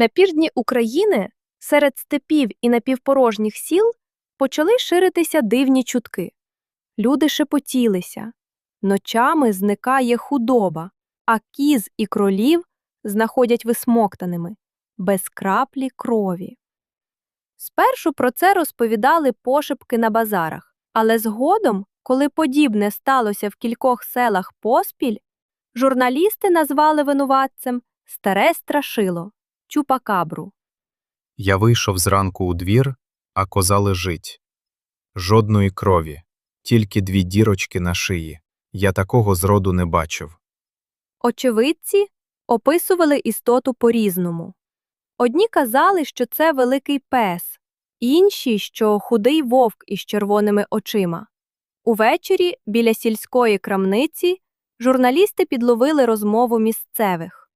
На півдні України, серед степів і напівпорожніх сіл, почали ширитися дивні чутки. Люди шепотілися. Ночами зникає худоба, а кіз і кролів знаходять висмоктаними, без краплі крові. Спершу про це розповідали пошепки на базарах, але згодом, коли подібне сталося в кількох селах поспіль, журналісти назвали винуватцем старе страшило чупакабру. Я вийшов зранку у двір, а коза лежить. Жодної крові, тільки дві дірочки на шиї. Я такого зроду не бачив. Очевидці описували істоту по-різному. Одні казали, що це великий пес, інші, що худий вовк із червоними очима. Увечері біля сільської крамниці журналісти підловили розмову місцевих.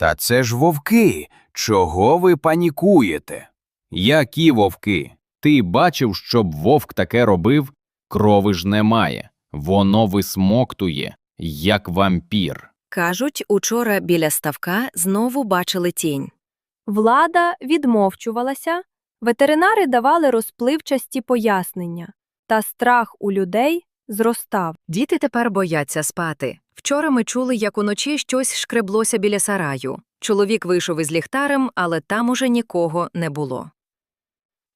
Та це ж вовки. Чого ви панікуєте? Які вовки? Ти бачив, щоб вовк таке робив? Крови ж немає. Воно висмоктує, як вампір. Кажуть, учора біля ставка знову бачили тінь. Влада відмовчувалася, ветеринари давали розпливчасті пояснення, та страх у людей зростав. Діти тепер бояться спати. Вчора ми чули, як уночі щось шкреблося біля сараю. Чоловік вийшов із ліхтарем, але там уже нікого не було.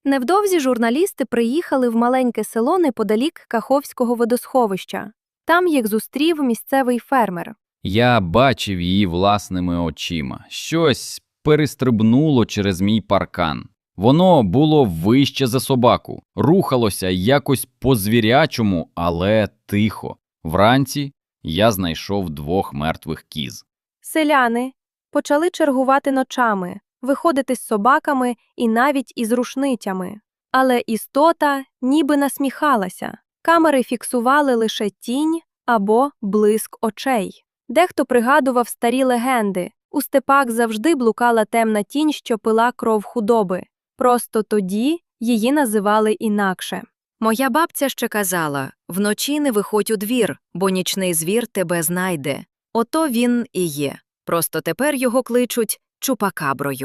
Невдовзі журналісти приїхали в маленьке село неподалік Каховського водосховища. Там їх зустрів місцевий фермер. Я бачив її власними очима. Щось перестрибнуло через мій паркан. Воно було вище за собаку, рухалося якось по-звірячому, але тихо. Вранці я знайшов двох мертвих кіз. Селяни почали чергувати ночами, виходити з собаками і навіть із рушницями. Але істота ніби насміхалася. Камери фіксували лише тінь або блиск очей. Дехто пригадував старі легенди. У степах завжди блукала темна тінь, що пила кров худоби. Просто тоді її називали інакше. Моя бабця ще казала вночі не виходь у двір, бо нічний звір тебе знайде. Ото він і є. Просто тепер його кличуть чупакаброю.